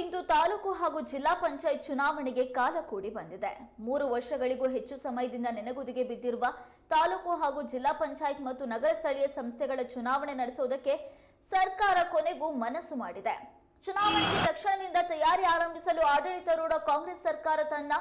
ಇಂದು ತಾಲೂಕು ಹಾಗೂ ಜಿಲ್ಲಾ ಪಂಚಾಯತ್ ಚುನಾವಣೆಗೆ ಕಾಲ ಕೂಡಿ ಬಂದಿದೆ. ಮೂರು ವರ್ಷಗಳಿಗೂ ಹೆಚ್ಚು ಸಮಯದಿಂದ ನೆನೆಗುದಿಗೆ ಬಿದ್ದಿರುವ ತಾಲೂಕು ಹಾಗೂ ಜಿಲ್ಲಾ ಪಂಚಾಯತ್ ಮತ್ತು ನಗರ ಸ್ಥಳೀಯ ಸಂಸ್ಥೆಗಳ ಚುನಾವಣೆ ನಡೆಸುವುದಕ್ಕೆ ಸರ್ಕಾರ ಕೊನೆಗೂ ಮನಸ್ಸು ಮಾಡಿದೆ. ಚುನಾವಣೆಗೆ ತಕ್ಷಣದಿಂದ ತಯಾರಿ ಆರಂಭಿಸಲು ಆಡಳಿತಾರೂಢ ಕಾಂಗ್ರೆಸ್ ಸರ್ಕಾರ ತನ್ನ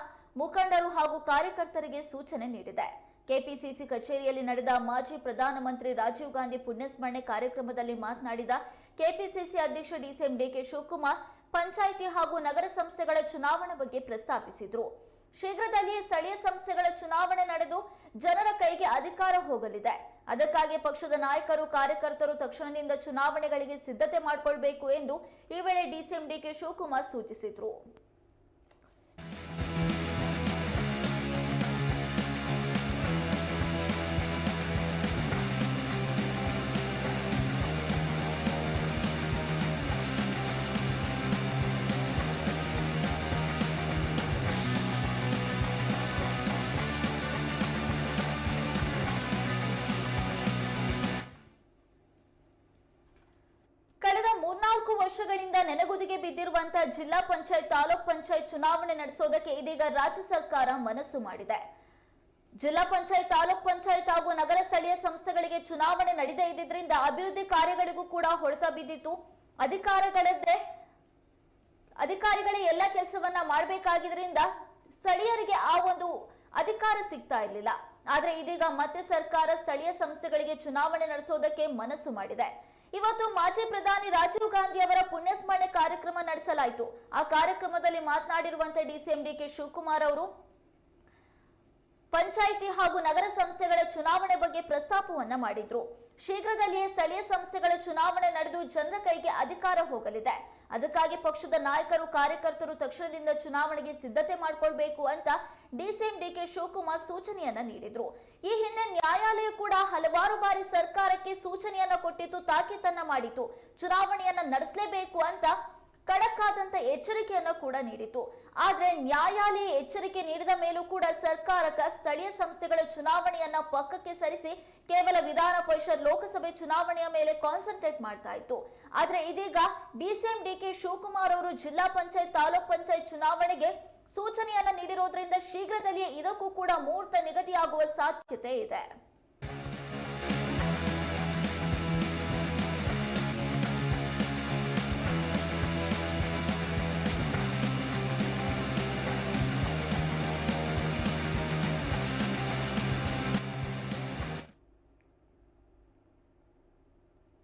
ಮುಖಂಡರು ಹಾಗೂ ಕಾರ್ಯಕರ್ತರಿಗೆ ಸೂಚನೆ ನೀಡಿದೆ. ಕೆಪಿಸಿಸಿ ಕಚೇರಿಯಲ್ಲಿ ನಡೆದ ಮಾಜಿ ಪ್ರಧಾನಮಂತ್ರಿ ರಾಜೀವ್ ಗಾಂಧಿ ಪುಣ್ಯಸ್ಮರಣೆ ಕಾರ್ಯಕ್ರಮದಲ್ಲಿ ಮಾತನಾಡಿದ ಕೆಪಿಸಿಸಿ ಅಧ್ಯಕ್ಷ ಡಿಸಿಎಂ ಡಿಕೆ ಶಿವಕುಮಾರ್ ಪಂಚಾಯಿತಿ ಹಾಗೂ ನಗರ ಸಂಸ್ಥೆಗಳ ಚುನಾವಣೆ ಬಗ್ಗೆ ಪ್ರಸ್ತಾಪಿಸಿದ್ರು. ಶೀಘ್ರದಲ್ಲಿಯೇ ಸ್ಥಳೀಯ ಸಂಸ್ಥೆಗಳ ಚುನಾವಣೆ ನಡೆದು ಜನರ ಕೈಗೆ ಅಧಿಕಾರ ಹೋಗಲಿದೆ. ಅದಕ್ಕಾಗಿ ಪಕ್ಷದ ನಾಯಕರು, ಕಾರ್ಯಕರ್ತರು ತಕ್ಷಣದಿಂದ ಚುನಾವಣೆಗಳಿಗೆ ಸಿದ್ಧತೆ ಮಾಡಿಕೊಳ್ಬೇಕು ಎಂದು ಈ ವೇಳೆ ಡಿಸಿಎಂ ಡಿಕೆ ಶಿವಕುಮಾರ್ ಸೂಚಿಸಿದ್ರು. ಮೂರ್ನಾಲ್ಕು ವರ್ಷಗಳಿಂದ ನೆನೆಗುದಿಗೆ ಬಿದ್ದಿರುವಂತಹ ಜಿಲ್ಲಾ ಪಂಚಾಯತ್, ತಾಲೂಕ್ ಪಂಚಾಯತ್ ಚುನಾವಣೆ ನಡೆಸೋದಕ್ಕೆ ಇದೀಗ ರಾಜ್ಯ ಸರ್ಕಾರ ಮನಸ್ಸು ಮಾಡಿದೆ. ಜಿಲ್ಲಾ ಪಂಚಾಯತ್, ತಾಲೂಕ್ ಪಂಚಾಯತ್ ಹಾಗೂ ನಗರ ಸ್ಥಳೀಯ ಸಂಸ್ಥೆಗಳಿಗೆ ಚುನಾವಣೆ ನಡೆದೇ ಇದ್ದಿದ್ರಿಂದ ಅಭಿವೃದ್ಧಿ ಕಾರ್ಯಗಳಿಗೂ ಕೂಡ ಹೊಡೆತ ಬಿದ್ದಿತ್ತು. ಅಧಿಕಾರಗಳದ್ದೇ ಅಧಿಕಾರಿಗಳೇ ಎಲ್ಲ ಕೆಲಸವನ್ನ ಆ ಒಂದು ಅಧಿಕಾರ ಸಿಗ್ತಾ ಇರಲಿಲ್ಲ. ಆದ್ರೆ ಇದೀಗ ಮತ್ತೆ ಸರ್ಕಾರ ಸ್ಥಳೀಯ ಸಂಸ್ಥೆಗಳಿಗೆ ಚುನಾವಣೆ ನಡೆಸೋದಕ್ಕೆ ಮನಸ್ಸು ಮಾಡಿದೆ. ಇವತ್ತು ಮಾಜಿ ಪ್ರಧಾನಿ ರಾಜೀವ್ ಗಾಂಧಿ ಅವರ ಪುಣ್ಯಸ್ಮರಣೆ ಕಾರ್ಯಕ್ರಮ ನಡೆಸಲಾಯಿತು. ಆ ಕಾರ್ಯಕ್ರಮದಲ್ಲಿ ಮಾತನಾಡಿರುವಂತೆ ಡಿಸಿಎಂ ಡಿಕೆ ಶಿವಕುಮಾರ್ ಅವರು ಪಂಚಾಯಿತಿ ಹಾಗೂ ನಗರ ಸಂಸ್ಥೆಗಳ ಚುನಾವಣೆ ಬಗ್ಗೆ ಪ್ರಸ್ತಾಪವನ್ನ ಮಾಡಿದ್ರು. ಶೀಘ್ರದಲ್ಲಿಯೇ ಸ್ಥಳೀಯ ಸಂಸ್ಥೆಗಳ ಚುನಾವಣೆ ನಡೆದು ಜನರ ಕೈಗೆ ಅಧಿಕಾರ ಹೋಗಲಿದೆ. ಅದಕ್ಕಾಗಿ ಪಕ್ಷದ ನಾಯಕರು, ಕಾರ್ಯಕರ್ತರು ತಕ್ಷಣದಿಂದ ಚುನಾವಣೆಗೆ ಸಿದ್ಧತೆ ಮಾಡಿಕೊಳ್ಬೇಕು ಅಂತ ಡಿಸಿಎಂ ಡಿಕೆ ಶಿವಕುಮಾರ್ ಸೂಚನೆಯನ್ನ ನೀಡಿದ್ರು. ಈ ಹಿಂದೆ ನ್ಯಾಯಾಲಯ ಕೂಡ ಹಲವಾರು ಬಾರಿ ಸರ್ಕಾರಕ್ಕೆ ಸೂಚನೆಯನ್ನ ಕೊಟ್ಟಿತ್ತು, ತಾಕೀತನ್ನ ಮಾಡಿತು ಚುನಾವಣೆಯನ್ನ ನಡೆಸಲೇಬೇಕು ಅಂತ ಖಡಕ್ ಆದಂತ ಎಚ್ಚರಿಕೆಯನ್ನು ಕೂಡ ನೀಡಿತು ಆದರೆ ನ್ಯಾಯಾಲಯ ಎಚ್ಚರಿಕೆ ನೀಡಿದ ಮೇಲೂ ಕೂಡ ಸರ್ಕಾರಕ ಸ್ಥಳೀಯ ಸಂಸ್ಥೆಗಳ ಚುನಾವಣೆಯನ್ನ ಪಕ್ಕಕ್ಕೆ ಸರಿಸಿ ಕೇವಲ ವಿಧಾನ ಪರಿಷತ್ ಲೋಕಸಭೆ ಚುನಾವಣೆಯ ಮೇಲೆ ಕಾನ್ಸಂಟ್ರೇಟ್ ಮಾಡ್ತಾ ಇತ್ತು. ಆದರೆ ಇದೀಗ ಡಿಸಿಎಂ ಡಿಕೆ ಶಿವಕುಮಾರ್ ಅವರು ಜಿಲ್ಲಾ ಪಂಚಾಯತ್, ತಾಲೂಕ್ ಪಂಚಾಯತ್ ಚುನಾವಣೆಗೆ ಸೂಚನೆಯನ್ನ ನೀಡಿರೋದ್ರಿಂದ ಶೀಘ್ರದಲ್ಲಿಯೇ ಇದಕ್ಕೂ ಕೂಡ ಮುಹೂರ್ತ ನಿಗದಿಯಾಗುವ ಸಾಧ್ಯತೆ ಇದೆ.